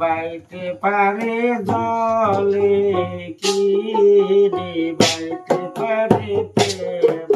বাইতে পারে জলে কি বাইতে পারে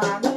chegar.